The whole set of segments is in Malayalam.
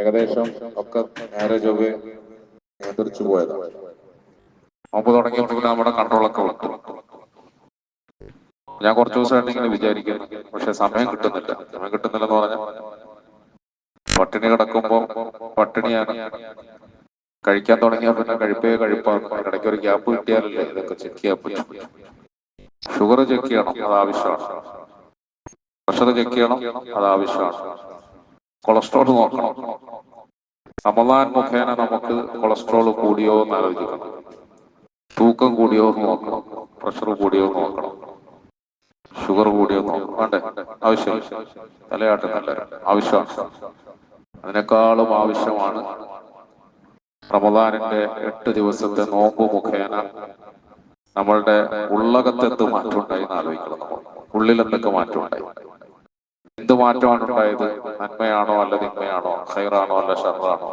ഏകദേശം ഒക്കെ നേരെ ചൊവ്വെ നിയന്ത്രിച്ചു പോയതാണ് നോമ്പ് തുടങ്ങിയപ്പോൾ നമ്മുടെ കൺട്രോളൊക്കെ വിട്ടു. ഞാൻ കുറച്ച് ദിവസമായിട്ട് ഇങ്ങനെ വിചാരിക്കുന്നു പക്ഷെ സമയം കിട്ടുന്നില്ല. സമയം കിട്ടുന്നില്ലെന്ന് പറഞ്ഞാൽ പട്ടിണി കിടക്കുമ്പോൾ പട്ടിണിയാണ്. കഴിക്കാൻ തുടങ്ങിയാൽ പിന്നെ കഴിപ്പേ കഴിപ്പാണ്. ഇടയ്ക്ക് ഒരു ഗ്യാപ്പ് കിട്ടിയാലല്ലേ ഇതൊക്കെ ചെക്ക് ചെയ്യാൻ പറ്റും. ഷുഗർ ചെക്ക് ചെയ്യണം അത് ആവശ്യമാണ്. പ്രഷർ ചെക്ക് ചെയ്യണം അത് ആവശ്യമാണ്. കൊളസ്ട്രോൾ നോക്കണം. റമദാൻ മുഖേന നമുക്ക് കൊളസ്ട്രോൾ കൂടിയോ എന്ന് ആലോചിക്കണം. തൂക്കം കൂടിയോ എന്ന് നോക്കണം. പ്രഷർ കൂടിയോ എന്ന് നോക്കണം. ഷുഗർ കൂടിയോ നോക്കണം. വേണ്ടേ? ആവശ്യം. തലയാട്ട് നല്ല ആവശ്യമാണ്. അതിനേക്കാളും ആവശ്യമാണ് റമദാനിന്റെ എട്ട് ദിവസത്തെ നോമ്പ് മുഖേന നമ്മളുടെ ഉള്ളകത്തെന്ത് മാറ്റം ഉണ്ടായി എന്ന് ആലോചിക്കണം നമ്മൾ. ഉള്ളിൽ മാറ്റം ഉണ്ടായി എന്ത് മാറ്റമാണ് ഉണ്ടായത് നന്മയാണോ അല്ല തിന്മയാണോ? ഹൈറാണോ അല്ല ഷറാണോ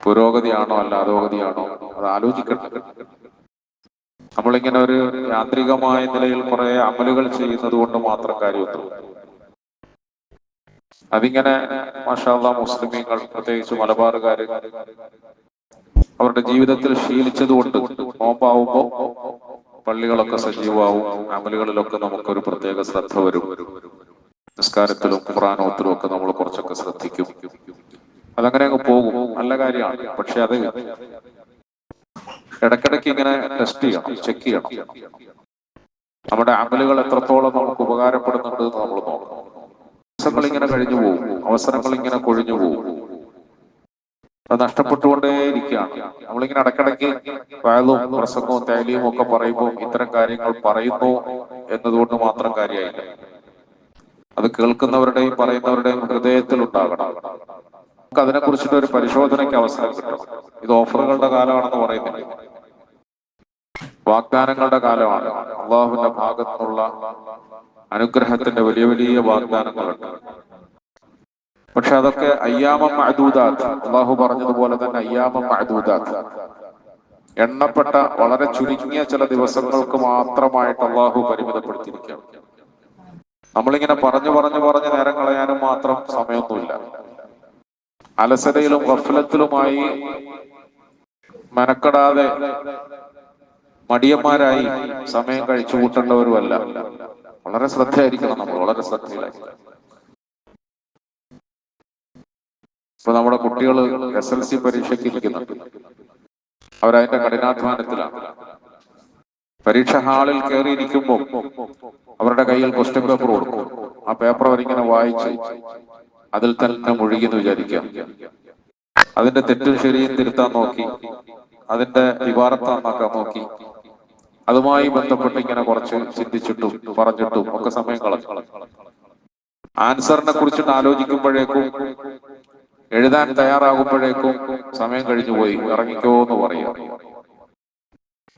പുരോഗതിയാണോ അല്ല അധോഗതിയാണോ? അത് ആലോചിക്കണം. നമ്മളിങ്ങനെ ഒരു യാന്ത്രികമായ നിലയിൽ കുറെ അമലുകൾ ചെയ്യുന്നത് കൊണ്ട് മാത്രം കാര്യമൊന്നുമില്ല അതിങ്ങനെ മാഷാള്ള മുസ്ലിമീങ്ങൾ പ്രത്യേകിച്ച് മലബാറുകാർ അവരുടെ ജീവിതത്തിൽ ശീലിച്ചത് കൊണ്ട് നോമ്പാവുമ്പോ പള്ളികളൊക്കെ സജീവമാവും അമലുകളിലൊക്കെ നമുക്കൊരു പ്രത്യേക ശ്രദ്ധ വരും. നിസ്കാരത്തിലും ഖുറാനോത്തിലും ഒക്കെ നമ്മൾ കുറച്ചൊക്കെ ശ്രദ്ധിക്കും. അതങ്ങനെ അങ്ങ് പോകും. നല്ല കാര്യമാണ്. പക്ഷെ അത് ഇടയ്ക്കിടയ്ക്ക് ഇങ്ങനെ ടെസ്റ്റ് ചെയ്യണം ചെക്ക് ചെയ്യണം. നമ്മുടെ അമലുകൾ എത്രത്തോളം നമുക്ക് ഉപകാരപ്പെടുന്നുണ്ട് എന്ന് നമ്മൾ നോക്കണം. അവസരങ്ങൾ ഇങ്ങനെ കഴിഞ്ഞു പോകും. അവസരങ്ങൾ ഇങ്ങനെ കൊഴിഞ്ഞു പോകും. അത് നഷ്ടപ്പെട്ടുകൊണ്ടേയിരിക്കുകയാണ് നമ്മളിങ്ങനെ ഇടയ്ക്കിടയ്ക്ക് വയലും പ്രസംഗവും തൈലിയും ഒക്കെ പറയുമ്പോൾ ഇത്തരം കാര്യങ്ങൾ പറയുന്നു എന്നതുകൊണ്ട് മാത്രം കാര്യമായില്ല. അത് കേൾക്കുന്നവരുടെയും പറയുന്നവരുടെയും ഹൃദയത്തിൽ ഉണ്ടാകണം. നമുക്ക് അതിനെ കുറിച്ചിട്ട് ഒരു പരിശോധനയ്ക്ക് അവസരം കിട്ടണം. ഇത് ഓഫറുകളുടെ കാലമാണെന്ന് പറയുന്നില്ല. വാഗ്ദാനങ്ങളുടെ കാലമാണ്. അള്ളാഹുവിന്റെ ഭാഗത്തുനിന്നുള്ള അനുഗ്രഹത്തിന്റെ വലിയ വലിയ വാഗ്ദാനങ്ങളുണ്ട്. പക്ഷെ അതൊക്കെ അയ്യാമം മഅദൂദാത്ത്. അള്ളാഹു പറഞ്ഞതുപോലെ തന്നെ അയ്യാമം മഅദൂദാത്ത്. എണ്ണപ്പെട്ട വളരെ ചുരുങ്ങിയ ചില ദിവസങ്ങൾക്ക് മാത്രമായിട്ട് അള്ളാഹു പരിമിതപ്പെടുത്തിയിരിക്കുകയാണ്. നമ്മളിങ്ങനെ പറഞ്ഞു പറഞ്ഞു പറഞ്ഞ് നേരം കളയാനും മാത്രം സമയമൊന്നുമില്ല. അലസതയിലും വഫലത്തിലുമായി മെനക്കെടാതെ മടിയന്മാരായി സമയം കഴിച്ചു കൂട്ടേണ്ടവരുമല്ല. വളരെ ശ്രദ്ധയായിരിക്കണം നമ്മൾ വളരെ ശ്രദ്ധയിലായിരിക്കണം. ഇപ്പൊ നമ്മുടെ കുട്ടികൾ എസ് എൽ സി പരീക്ഷയ്ക്ക് ഇരിക്കുന്നുണ്ട്. അവരതിന്റെ കഠിനാധ്വാനത്തിലാണ്. പരീക്ഷ ഹാളിൽ കയറിയിരിക്കുമ്പോൾ അവരുടെ കയ്യിൽ ക്വസ്റ്റ്യൻ പേപ്പർ കൊടുക്കും. ആ പേപ്പർ അവരിങ്ങനെ വായിച്ച് അതിൽ തന്നെ മുഴുകിയെന്ന് വിചാരിക്കാം. അതിന്റെ തെറ്റും ശരിയും തിരുത്താൻ നോക്കി. അതിന്റെ വിവാറത്താന്നാക്കാൻ നോക്കി. അതുമായി ബന്ധപ്പെട്ട് ഇങ്ങനെ കുറച്ച് ചിന്തിച്ചിട്ടും പറഞ്ഞിട്ടും ഒക്കെ സമയം കളഞ്ഞു. ആൻസറിനെ കുറിച്ചിട്ട് ആലോചിക്കുമ്പോഴേക്കും എഴുതാൻ തയ്യാറാകുമ്പോഴേക്കും സമയം കഴിഞ്ഞു പോയി ഇറങ്ങിക്കോ എന്ന് പറയാം.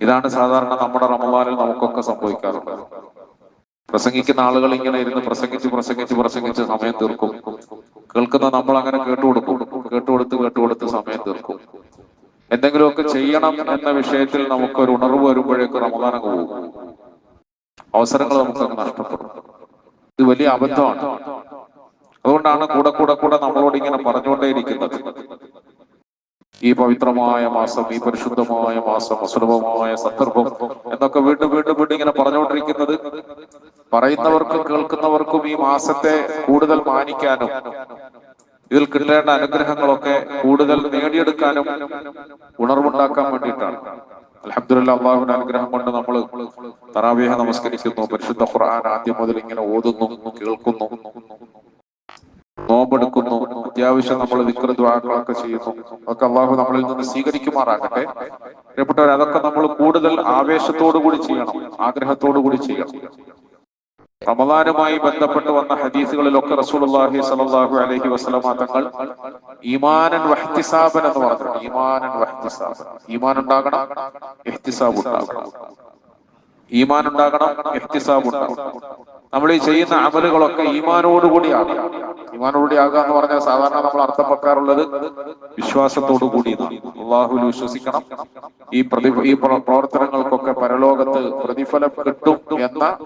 ഇതാണ് സാധാരണ നമ്മുടെ റമവാനിൽ നമുക്കൊക്കെ സംഭവിക്കാറുള്ളത്. പ്രസംഗിക്കുന്ന ആളുകൾ ഇങ്ങനെ ഇരുന്ന് പ്രസംഗിച്ച് പ്രസംഗിച്ച് പ്രസംഗിച്ച് സമയം തീർക്കും. കേൾക്കുന്ന നമ്മൾ അങ്ങനെ കേട്ടുകൊടുക്കും കേട്ടുകൊടുത്ത് കേട്ടുകൊടുത്ത് സമയം തീർക്കും. എന്തെങ്കിലുമൊക്കെ ചെയ്യണം എന്ന വിഷയത്തിൽ നമുക്കൊരു ഉണർവ് വരുമ്പോഴേക്കും റമദാൻ പോകും. അവസരങ്ങൾ നമുക്ക് നഷ്ടപ്പെടും. ഇത് വലിയ അബദ്ധമാണ്. അതുകൊണ്ടാണ് കൂടെ കൂടെ കൂടെ നമ്മളോട് ഇങ്ങനെ പറഞ്ഞുകൊണ്ടേയിരിക്കുന്നത്. ഈ പവിത്രമായ മാസം ഈ പരിശുദ്ധമായ മാസം അസുലഭമായ സന്ദർഭം എന്നൊക്കെ വീണ്ടും വീണ്ടും വീണ്ടും ഇങ്ങനെ പറഞ്ഞുകൊണ്ടിരിക്കുന്നത്. പറയുന്നവർക്കും കേൾക്കുന്നവർക്കും ഈ മാസത്തെ കൂടുതൽ മാനിക്കാനും ഇതിൽ കിട്ടേണ്ട അനുഗ്രഹങ്ങളൊക്കെ കൂടുതൽ നേടിയെടുക്കാനും ഉണർവുണ്ടാക്കാൻ വേണ്ടിയിട്ടാണ്. അലഹദില്ല അള്ളാഹുവിന്റെ അനുഗ്രഹം കൊണ്ട് നമ്മൾ തറാവിഹ നമസ്കരിക്കുന്നു പരിശുദ്ധ ഖുർആൻ ആദ്യം മുതൽ ഇങ്ങനെ ഓതുന്നു കേൾക്കുന്നു. നോമ്പെടുക്കുന്നു. അത്യാവശ്യം നമ്മൾ വിക്രദ്വാക്കളൊക്കെ ചെയ്യുന്നു. അതൊക്കെ അള്ളാഹു നമ്മളിൽ നിന്ന് സ്വീകരിക്കുമാറാകട്ടെ. പ്രിയപ്പെട്ടവർ അതൊക്കെ നമ്മൾ കൂടുതൽ ആവേശത്തോടു കൂടി ചെയ്യണം. ആഗ്രഹത്തോടു കൂടി ചെയ്യണം. റമദാനുമായി ബന്ധപ്പെട്ട് വന്ന ഹദീസുകളിലൊക്കെ റസൂലുള്ളാഹി സ്വല്ലല്ലാഹു അലൈഹി വസല്ലമ തങ്ങൾ ഈമാനൻ വഹ്തിസാബൻ എന്ന് പറഞ്ഞു ഈമാനൻ വഹ്തിസാബൻ. ഈമാൻ ഉണ്ടാകണം ഇഹ്തിസാബ് ഉണ്ടാകണം ഈമാൻ ഉണ്ടാകണം എഹ്തിസാബ് ഉണ്ടാകണം നമ്മൾ ഈ ചെയ്യുന്ന അമലുകളൊക്കെ ഈമാനോടുകൂടിയാണ്. ഈമാനോടുകൂടി ആകുക എന്ന് പറഞ്ഞാൽ സാധാരണ നമ്മൾ അർത്ഥം വെക്കാറുള്ളത് വിശ്വാസത്തോടു കൂടി അള്ളാഹുൽ വിശ്വസിക്കണം. ഈ പ്രതി ഈ പ്ര- പ്രവർത്തനങ്ങൾക്കൊക്കെ പരലോകത്ത് പ്രതിഫലം കിട്ടും എന്ന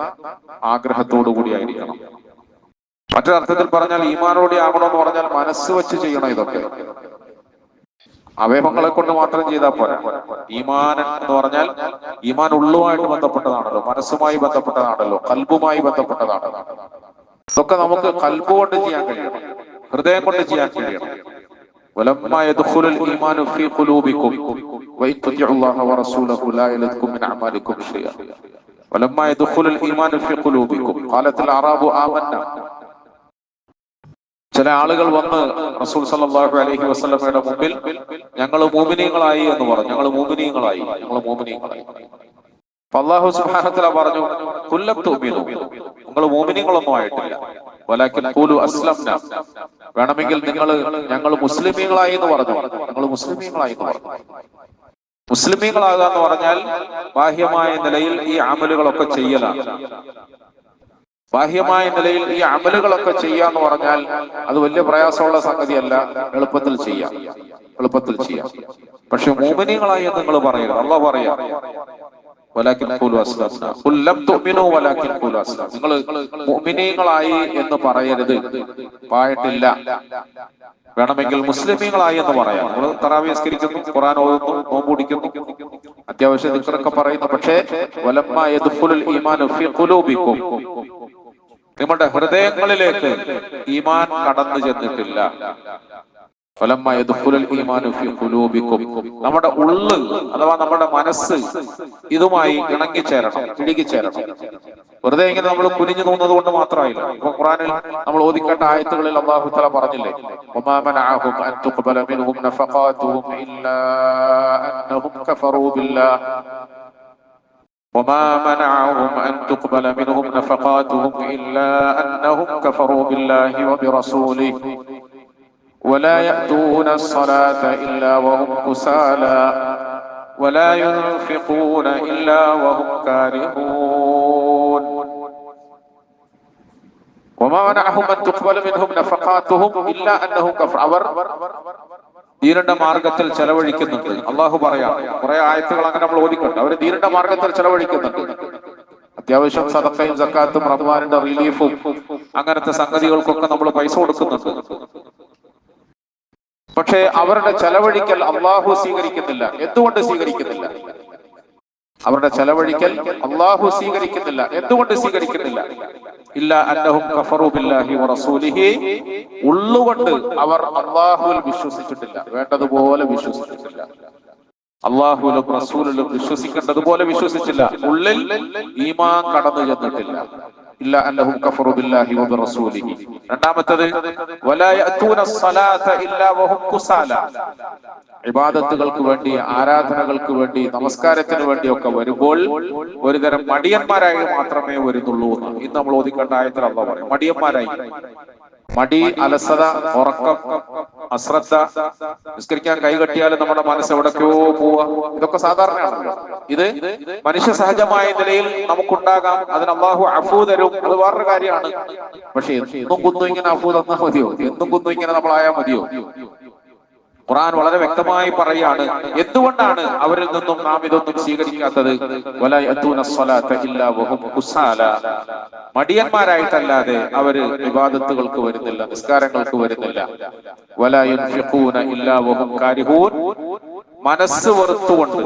ആഗ്രഹത്തോടു കൂടിയായിരിക്കണം. മറ്റൊരർത്ഥത്തിൽ പറഞ്ഞാൽ ഈമാനോടെ ആകണമെന്ന് പറഞ്ഞാൽ മനസ്സ് വെച്ച് ചെയ്യണം ഇതൊക്കെ. അവയവങ്ങളെ കൊണ്ട് മാത്രം ചെയ്താൽ പോരാ ഈമാൻ എന്ന് പറഞ്ഞാൽ ഈമാൻ ഉള്ളുമായിട്ട് ബന്ധപ്പെട്ടതാണല്ലോ മനസ്സുമായി ബന്ധപ്പെട്ടതാണല്ലോ കൽബുമായി ബന്ധപ്പെട്ടതാണല്ലോ ഇതൊക്കെ നമുക്ക് കൽബ് കൊണ്ട് ചെയ്യാൻ കഴിയണം ഹൃദയം കൊണ്ട് ചെയ്യാൻ കഴിയണം ولما يدخل الايمان في قلوبكم وان تطيعوا الله ورسوله لا يلدكم من اعمالكم شيئا ولما يدخل الايمان في قلوبكم قالت الاعراب آمنا ചില ആളുകൾ വന്ന് റസൂൽ സല്ലാഹു അലഹി വസ്ലമയുടെ മുമ്പിൽ ഞങ്ങൾ മൂമിനീങ്ങളായി എന്ന് പറഞ്ഞു. ഞങ്ങൾ മൂമിനീങ്ങളായി ഞങ്ങൾ മൂമിനീങ്ങളായി അപ്പൊ അള്ളാഹു സുഹാനത്തില പറഞ്ഞു കുല്ലം തുമിനു നിങ്ങൾ മൂമിനീങ്ങളൊന്നും ആയിട്ടില്ല. അസ്ലംന. വേണമെങ്കിൽ നിങ്ങൾ ഞങ്ങൾ മുസ്ലിമീങ്ങളായി എന്ന് പറഞ്ഞു. ഞങ്ങൾ മുസ്ലിമീങ്ങളായി എന്ന് പറഞ്ഞു. മുസ്ലിമീങ്ങളാകുക എന്ന് പറഞ്ഞാൽ ബാഹ്യമായ നിലയിൽ ഈ ആമലുകളൊക്കെ ചെയ്യലാണ്. ബാഹ്യമായ നിലയിൽ ഈ അമലുകളൊക്കെ ചെയ്യാന്ന് പറഞ്ഞാൽ അത് വലിയ പ്രയാസമുള്ള സംഗതിയല്ല. എളുപ്പത്തിൽ ചെയ്യാം. എളുപ്പത്തിൽ ചെയ്യാം. പക്ഷെ മോമിനികളായി നിങ്ങൾ പറയരുത്. അല്ല പറയാം. നിങ്ങൾ മുഅ്മിനീങ്ങളായി എന്ന് പറയരുത്. പായിട്ടില്ല വേണമെങ്കിൽ മുസ്ലിമീങ്ങളായി എന്ന് പറയാം. നമ്മൾ തറാവിസ്കരിക്കുന്നു ഖുറാൻ ഓതുന്നു നോമ്പ് പിടിക്കുന്നു അത്യാവശ്യം നിങ്ങളൊക്കെ പറയുന്നു. പക്ഷേ ഫീ നിങ്ങളുടെ ഹൃദയങ്ങളിലേക്ക് ഈമാൻ കടന്നു ചെന്നിട്ടില്ല. നമ്മുടെ ഉള്ള് അഥവാ നമ്മുടെ മനസ്സ് ഇതുമായി ഇണങ്ങിച്ചേരണം ഇടുകിച്ചേരണം വെറുതെ ഇങ്ങനെ നമ്മൾ കുനിഞ്ഞു തോന്നുന്നത് കൊണ്ട് മാത്രമായില്ല. ഇപ്പൊ ഖുറാനിൽ നമ്മൾ ഓതിക്കേണ്ട ആയത്തുകളിൽ അള്ളാഹു തല പറഞ്ഞില്ലേ? وما منعهم أن تقبل منهم نفقاتهم إلا أنهم كفروا بالله وبرسوله. ولا يأتون الصلاة إلا وهم كسالى. ولا ينفقون إلا وهم كارهون. وما منعهم أن تقبل منهم نفقاتهم إلا أنهم كفروا ദീനന്റെ മാർഗത്തിൽ ചെലവഴിക്കുന്നുണ്ട്. അള്ളാഹു പറയാം കുറെ ആയത്തുകൾ അങ്ങനെ നമ്മൾ ഓദിക്കുന്നുണ്ട് അവർ ധീരന്റെ മാർഗത്തിൽ ചെലവഴിക്കുന്നുണ്ട്. അത്യാവശ്യം സദക്കയും സക്കാത്തും റഹ്മാനിന്റെ റിലീഫും അങ്ങനത്തെ സംഗതികൾക്കൊക്കെ നമ്മൾ പൈസ കൊടുക്കുന്നുണ്ട്. പക്ഷേ അവരുടെ ചെലവഴിക്കൽ അള്ളാഹു സ്വീകരിക്കുന്നില്ല. എന്തുകൊണ്ട് സ്വീകരിക്കുന്നില്ല? അവരുടെ ചെലവഴിക്കൽ അള്ളാഹു സ്വീകരിക്കുന്നില്ല. എന്തുകൊണ്ട് സ്വീകരിക്കുന്നില്ല? ഇല്ല അന്നഹും ബില്ലാഹി ഉള്ളുകൊണ്ട് അവർ അള്ളാഹുവിൽ വിശ്വസിച്ചിട്ടില്ല. വേണ്ടതുപോലെ വിശ്വസിച്ചിട്ടില്ല. അള്ളാഹുലും റസൂലിലും വിശ്വസിക്കേണ്ടതുപോലെ വിശ്വസിച്ചില്ല. ഉള്ളിൽ ഈമാൻ കടന്നു ചെന്നിട്ടില്ല. ഇല്ല കഫറു ബില്ലാഹി രണ്ടാമത്തേത് കുസാല. ഇബാദത്തുകൾക്ക് വേണ്ടി ആരാധനകൾക്ക് വേണ്ടി നമസ്കാരത്തിന് വേണ്ടിയൊക്കെ വരുമ്പോൾ ഒരുതരം മടിയന്മാരായി മാത്രമേ വരുന്നുള്ളൂ ഇന്ന് നമ്മൾ ഓതിക്കേണ്ട ആയത്തിൽ അല്ല പറയും മടിയന്മാരായി. മടി അലസത ഉറക്കം. അശ്രദ്ധ നിസ്കരിക്കാൻ കൈകട്ടിയാൽ നമ്മുടെ മനസ്സ് എവിടേക്കോ പോവുക. ഇതൊക്കെ സാധാരണയാണ് ഇത് മനുഷ്യ സഹജമായ നിലയിൽ നമുക്കുണ്ടാകാം. അതിന് അള്ളാഹു അഫൂ തരും. അത് വേറൊരു കാര്യമാണ്. പക്ഷെ എന്നും കുന്നു ഇങ്ങനെ അഫൂ തന്നാൽ മതിയോ? എന്നും കുന്നു ഇങ്ങനെ നമ്മളായാൽ മതിയോ? ഖുർആൻ വളരെ വ്യക്തമായി പറയാണ്. എന്തുകൊണ്ടാണ് അവരിൽ നിന്നും നാം ഇതൊന്നും സ്വീകരിക്കാത്തത്? മടിയന്മാരായിട്ടല്ലാതെ അവർ വിവാദത്തുകൾക്ക് വരുന്നില്ല നിസ്കാരങ്ങൾക്ക് വരുന്നില്ല. മനസ്സ് വെറുത്തുകൊണ്ട്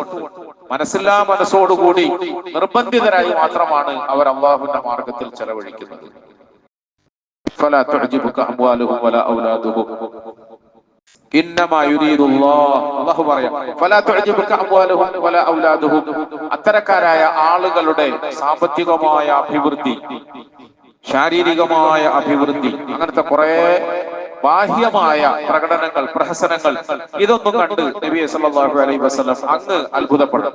മനസ്സില്ലാ മനസ്സോടുകൂടി നിർബന്ധിതരായി മാത്രമാണ് അവർ അള്ളാഹുവിന്റെ മാർഗത്തിൽ ചെലവഴിക്കുന്നത്. ഫലാ തുഴജിബുക്ക അമ്പാലുഹും വല ഔലാദുഹും. അത്തരക്കാരായ ആളുകളുടെ സാമ്പത്തികമായ അഭിവൃദ്ധി ശാരീരികമായ അഭിവൃദ്ധി അങ്ങനത്തെ കുറെ ബാഹ്യമായ പ്രകടനങ്ങൾ പ്രഹസനങ്ങൾ ഇതൊന്നും കണ്ട് നബി അലൈഹി വസല്ലം അങ്ങ് അത്ഭുതപ്പെടും.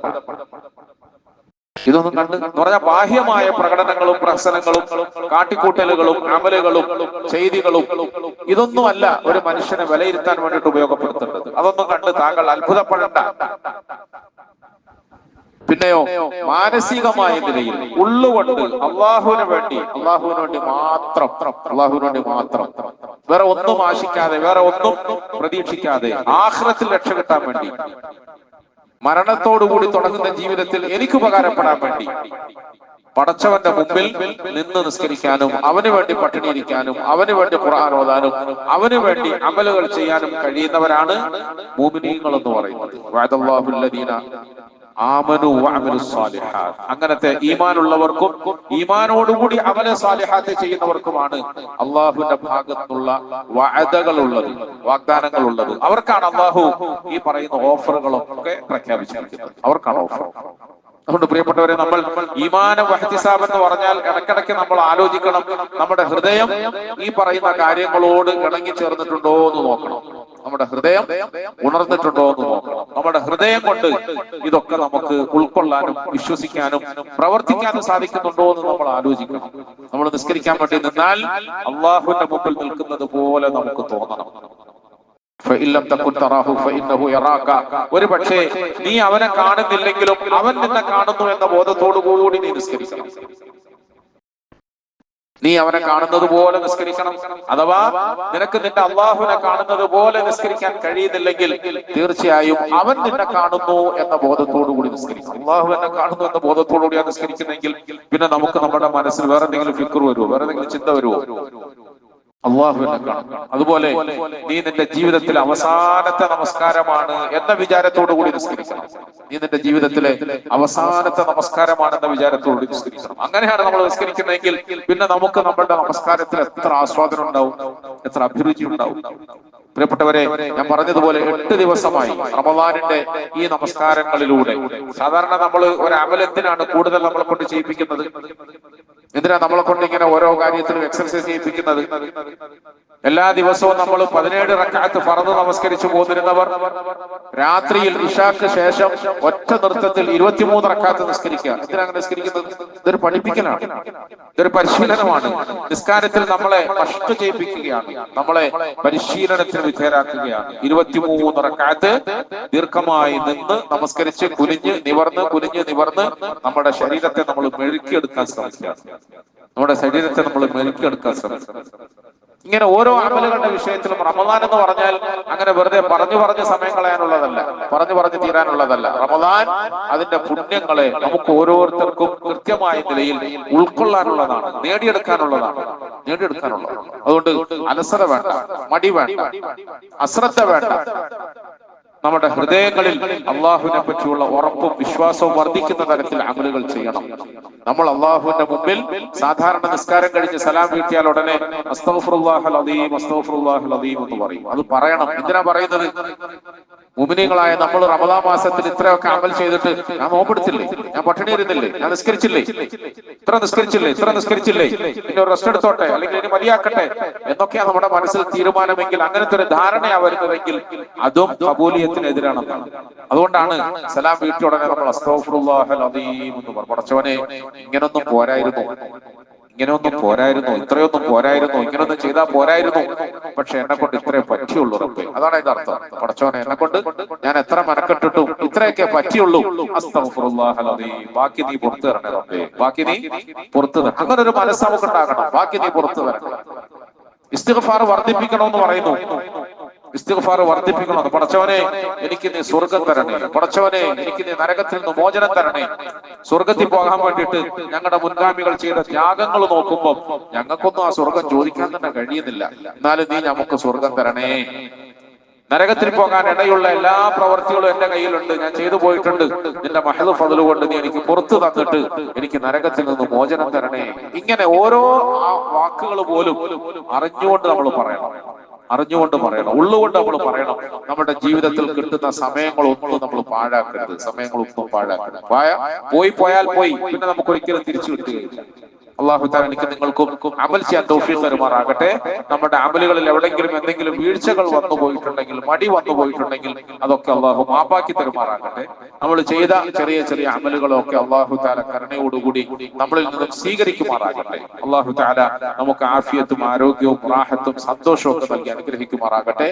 ഇതൊന്നും കണ്ട് എന്ന് പറഞ്ഞാൽ ബാഹ്യമായ പ്രകടനങ്ങളും പ്രസനങ്ങളും കാട്ടിക്കൂട്ടലുകളും അമലുകളും ചെയ്തികളും ഇതൊന്നുമല്ല ഒരു മനുഷ്യനെ വിലയിരുത്താൻ വേണ്ടിയിട്ട് ഉപയോഗപ്പെടുത്തേണ്ടത്. അതൊന്നും കണ്ട് താങ്കൾ അത്ഭുതപ്പെടേണ്ട. പിന്നെയോ മാനസികമായ നിലയിൽ ഉള്ളുകൊണ്ട് അള്ളാഹുവിന് വേണ്ടി അള്ളാഹുവിന് വേണ്ടി മാത്രം അള്ളാഹുവിന് വേണ്ടി മാത്രം. വേറെ ഒന്നും ആശിക്കാതെ വേറെ ഒന്നും പ്രതീക്ഷിക്കാതെ ആഹ്റത്തിൽ രക്ഷ കിട്ടാൻ വേണ്ടി മരണത്തോടുകൂടി തുടങ്ങുന്ന ജീവിതത്തിൽ എനിക്ക് ഉപകാരപ്പെടാൻ വേണ്ടി. പടച്ചവന്റെ മുമ്പിൽ നിന്ന് നിസ്കരിക്കാനും അവന് വേണ്ടി പട്ടിണിയിരിക്കാനും അവന് വേണ്ടി ഖുർആൻ ഓതാനും അവന് വേണ്ടി അമലുകൾ ചെയ്യാനും കഴിയുന്നവരാണ് മോമിനീങ്ങൾ എന്ന് പറയുന്നത് ആമനു വഅമലു സ്വാലിഹാത്ത്. അങ്ങനത്തെ ഈമാനുള്ളവർക്കും ഈമാനോടുകൂടി അമല സാലിഹാത്ത് ചെയ്യുന്നവർക്കുമാണ് അള്ളാഹുവിന്റെ ഭാഗത്തുള്ള വഅദകൾ ഉള്ളത് വാഗ്ദാനങ്ങൾ ഉള്ളത് അവർക്കാണ് അള്ളാഹു ഈ പറയുന്ന ഓഫറുകളൊക്കെ പ്രഖ്യാപിച്ചിരിക്കുന്നത്. അവർക്കാണ് ഓഫർ. അതുകൊണ്ട് പ്രിയപ്പെട്ടവരെ നമ്മൾ ഈമാന വഹ്തിസാബ് എന്ന് പറഞ്ഞാൽ ഇടയ്ക്കിടയ്ക്ക് നമ്മൾ ആലോചിക്കണം നമ്മുടെ ഹൃദയം ഈ പറയുന്ന കാര്യങ്ങളോട് ഇണങ്ങി ചേർന്നിട്ടുണ്ടോ എന്ന് നോക്കണം. നമ്മുടെ ഹൃദയം ഉണർന്നിട്ടുണ്ടോ എന്ന് നോക്കണം. നമ്മുടെ ഹൃദയം കൊണ്ട് ഇതൊക്കെ നമുക്ക് ഉൾക്കൊള്ളാനും വിശ്വസിക്കാനും പ്രവർത്തിക്കാനും സാധിക്കുന്നുണ്ടോ എന്ന് നമ്മൾ ആലോചിക്കണം. നമ്മൾ നിസ്കരിക്കാൻ വേണ്ടി നിന്നാൽ അള്ളാഹുവിന്റെ മുമ്പിൽ നിൽക്കുന്നത് പോലെ നമുക്ക് തോന്നണം. ഒരു പക്ഷേ നീ അവനെ കാണുന്നില്ലെങ്കിലും അവൻ നിന്നെ കാണുന്നു എന്ന ബോധത്തോടു കൂടി നീ നിസ്കരിക്കണം. നീ അവനെ കാണുന്നത് പോലെ നിസ്കരിക്കണം. അഥവാ നിനക്ക് നിന്റെ അള്ളാഹുവിനെ കാണുന്നത് പോലെ നിസ്കരിക്കാൻ കഴിയുന്നില്ലെങ്കിൽ തീർച്ചയായും അവൻ നിന്നെ കാണുന്നു എന്ന ബോധത്തോടു കൂടി നിസ്കരിക്കണം. അള്ളാഹു എന്നെ കാണുന്നു എന്ന ബോധത്തോടു കൂടിയാണ് നിസ്കരിക്കുന്നെങ്കിൽ പിന്നെ നമുക്ക് നമ്മുടെ മനസ്സിൽ വേറെ എന്തെങ്കിലും ഫിക്കർ വരുമോ? വേറെ എന്തെങ്കിലും ചിന്ത വരുമോ? അള്ളാഹുവിനെ കാണും അതുപോലെ നീ നിന്റെ ജീവിതത്തിലെ അവസാനത്തെ നമസ്കാരമാണ് എന്ന വിചാരത്തോടു കൂടി നിസ്കരിക്കണം. നീ നിന്റെ ജീവിതത്തിലെ അവസാനത്തെ നമസ്കാരമാണ് എന്ന വിചാരത്തോടു കൂടി നിസ്കരിക്കണം. അങ്ങനെയാണ് നമ്മൾ നിസ്കരിക്കുന്നതെങ്കിൽ പിന്നെ നമുക്ക് നമ്മുടെ നമസ്കാരത്തിൽ എത്ര ആസ്വാദനം ഉണ്ടാവും എത്ര അഭിരുചി ഉണ്ടാവും. പ്രിയപ്പെട്ടവരെ ഞാൻ പറഞ്ഞതുപോലെ എട്ട് ദിവസമായി റമദാനിന്റെ ഈ നമസ്കാരങ്ങളിലൂടെ. സാധാരണ നമ്മൾ ഒരു അമലത്തിനാണ് കൂടുതൽ നമ്മളെ കൊണ്ട് ചെയ്യിപ്പിക്കുന്നത്. എന്തിനാ നമ്മളെ കൊണ്ട് ഇങ്ങനെ ഓരോ കാര്യത്തിലും എക്സർസൈസ് ചെയ്യിപ്പിക്കുന്നത്? എല്ലാ ദിവസവും നമ്മൾ പതിനേഴ് റക്കാത്ത് ഫറന്ന് നമസ്കരിച്ചു പോന്നിരുന്നവർ രാത്രിയിൽ ഇഷാക്ക് ശേഷം ഒറ്റ നൃത്തത്തിൽ ഇരുപത്തിമൂന്ന് റക്കാത്ത് നിസ്കരിക്കുക. എന്തിനാ അങ്ങനെ നിസ്കരിക്കുന്നത്? ഇതൊരു പഠിപ്പിക്കലാണ്. ഇതൊരു പരിശീലനമാണ്. നിസ്കാരത്തിൽ നമ്മളെ കഷ്ട ചെയ്യിപ്പിക്കുകയാണ്. നമ്മളെ പരിശീലനത്തിന് വിധേയരാക്കുകയാണ്. ഇരുപത്തിമൂന്ന് റക്കാത്ത് ദീർഘമായി നിന്ന് നമസ്കരിച്ച് കുനിഞ്ഞ് നിവർന്ന് കുനിഞ്ഞ് നിവർന്ന് നമ്മുടെ ശരീരത്തെ നമ്മൾ മെഴുക്കിയെടുക്കാൻ ശ്രമിക്കുക നമ്മുടെ ശരീരത്തെ നമ്മൾ മെഴുക്കിയെടുക്കാൻ ശ്രമിക്കുക ഇങ്ങനെ ഓരോ അമലുകളുടെ വിഷയത്തിലും റമദാൻ എന്ന് പറഞ്ഞാൽ അങ്ങനെ വെറുതെ പറഞ്ഞു പറഞ്ഞ് സമയം കളയാനുള്ളതല്ല പറഞ്ഞു പറഞ്ഞ് തീരാനുള്ളതല്ല. റമദാൻ അതിന്റെ പുണ്യങ്ങളെ നമുക്ക് ഓരോരുത്തർക്കും കൃത്യമായ നിലയിൽ ഉൾക്കൊള്ളാനുള്ളതാണ് നേടിയെടുക്കാനുള്ളതാണ് നേടിയെടുക്കാനുള്ളതാണ്. അതുകൊണ്ട് അലസത വേണ്ട മടി വേണ്ട അശ്രദ്ധ വേണ്ട. നമ്മുടെ ഹൃദയങ്ങളിൽ അള്ളാഹുവിനെ പറ്റിയുള്ള ഉറപ്പും വിശ്വാസവും വർദ്ധിക്കുന്ന തരത്തിൽ അമലുകൾ ചെയ്യണം. നമ്മൾ അള്ളാഹുവിന്റെ മുമ്പിൽ സാധാരണ നിസ്കാരം കഴിഞ്ഞ് സലാം വീട്ടിയാൽ ഉടനെ അസ്തഫുറുല്ലാഹൽ അദീം അസ്തഫുറുല്ലാഹൽ അദീം എന്ന് പറയും. അത് പറയണം. എന്തിനാ പറയുന്നത്? മുമിനികളായ നമ്മൾ റമദാ മാസത്തിൽ ഇത്രയൊക്കെ അമൽ ചെയ്തിട്ട് ഞാൻ നോമ്പെടുത്തില്ലേ? ഞാൻ പട്ടിണി ഇരുന്നില്ലേ? ഞാൻ നിസ്കരിച്ചില്ലേ? ഇത്ര നിസ്കരിച്ചില്ലേ? ഇത്ര നിസ്കരിച്ചില്ലേ? ഇനി ഒരു റെസ്റ്റ് എടുത്തോട്ടെ? അല്ലെങ്കിൽ ഇനി മതിയാക്കട്ടെ? എന്നൊക്കെയാണ് നമ്മുടെ മനസ്സിൽ തീരുമാനമെങ്കിൽ അങ്ങനത്തെ ഒരു ധാരണയാ വരുന്നതെങ്കിൽ അതും കബൂലിയത്തിനെതിരാണെന്നാണ് അതുകൊണ്ടാണ് സലാം വീട്ടിലുടനെ നമ്മൾ അസ്തോഫുള്ള എന്ന് പടച്ചവനെ ഇങ്ങനൊന്നും പോരായിരുന്നു. ഇങ്ങനെയൊന്നും പോരായിരുന്നു ഇത്രയൊന്നും പോരായിരുന്നു ഇങ്ങനൊന്നും ചെയ്താൽ പോരായിരുന്നു. പക്ഷെ എന്നെ കൊണ്ട് ഇത്രേ പറ്റിയുള്ളൂ റബ്ബേ. അതാണ് അതിന്റെ അർത്ഥം. പടച്ചോനെ എന്നെ കൊണ്ട് ഞാൻ എത്ര മനക്കെട്ടിട്ടും ഇത്രയൊക്കെ പറ്റിയുള്ളൂ. ബാക്കി നീ പുറത്തു തരണേ റബ്ബേ. ബാക്കി നീ പുറത്തു തരണം അങ്ങനെ ഒരു മനസ്സ് ഉണ്ടാകണം ബാക്കി നീ പുറത്തു തരണം ഇസ്തിഗ്ഫാർ വർദ്ധിപ്പിക്കണമെന്ന് പറയുന്നു. ഇസ്തിഗ്ഫാർ വർദ്ധിപ്പിക്കണം? പടച്ചവനെ എനിക്ക് നീ സ്വർഗം തരണേ. പടച്ചവനെ എനിക്ക് നീ നരകത്തിൽ നിന്ന് മോചനം തരണേ. സ്വർഗത്തിൽ പോകാൻ വേണ്ടിയിട്ട് ഞങ്ങളുടെ മുൻഗാമികൾ ചെയ്ത ത്യാഗങ്ങൾ നോക്കുമ്പോൾ ഞങ്ങൾക്കൊന്നും ആ സ്വർഗം ചോദിക്കാൻ തന്നെ കഴിയുന്നില്ല. എന്നാലും നീ നമുക്ക് സ്വർഗം തരണേ. നരകത്തിൽ പോകാൻ ഇടയുള്ള എല്ലാ പ്രവർത്തികളും എന്റെ കയ്യിലുണ്ട്. ഞാൻ ചെയ്തു പോയിട്ടുണ്ട്. നിന്റെ മഹദ് ഫതിൽ കൊണ്ട് നീ എനിക്ക് പുറത്തു തന്നിട്ട് എനിക്ക് നരകത്തിൽ നിന്ന് മോചനം തരണേ. ഇങ്ങനെ ഓരോ വാക്കുകൾ പോലും അറിഞ്ഞുകൊണ്ട് നമ്മൾ പറയണം. അറിഞ്ഞുകൊണ്ട് പറയണം. ഉള്ളുകൊണ്ട് നമ്മൾ പറയണം. നമ്മുടെ ജീവിതത്തിൽ കിട്ടുന്ന സമയങ്ങളൊന്നും നമ്മൾ പാഴാക്കരുത്. സമയങ്ങളൊന്നും പാഴാക്കരുത്. പോയ. പോയി പോയാൽ പോയി. പിന്നെ നമുക്ക് ഒരിക്കലും തിരിച്ചു കിട്ടുകയില്ല. അള്ളാഹു താല എനിക്ക് നിങ്ങൾക്കും അമൽ ചെയ്യാൻ തൗഫീഖ് തരുമാറാകട്ടെ. നമ്മുടെ അമലുകളിൽ എവിടെങ്കിലും എന്തെങ്കിലും വീഴ്ചകൾ വന്നു പോയിട്ടുണ്ടെങ്കിൽ മടി വന്നു പോയിട്ടുണ്ടെങ്കിൽ അതൊക്കെ അള്ളാഹു മാപ്പാക്കി തരുമാറാകട്ടെ. നമ്മൾ ചെയ്ത ചെറിയ ചെറിയ അമലുകളൊക്കെ അള്ളാഹു താല കരുണയോടുകൂടി നമ്മളിൽ നിന്നും സ്വീകരിക്കുമാറാകട്ടെ. അള്ളാഹു താല നമുക്ക് ആഫിയത്തും ആരോഗ്യവും റാഹത്തും സന്തോഷവും ഒക്കെ നൽകി അനുഗ്രഹിക്കുമാറാകട്ടെ.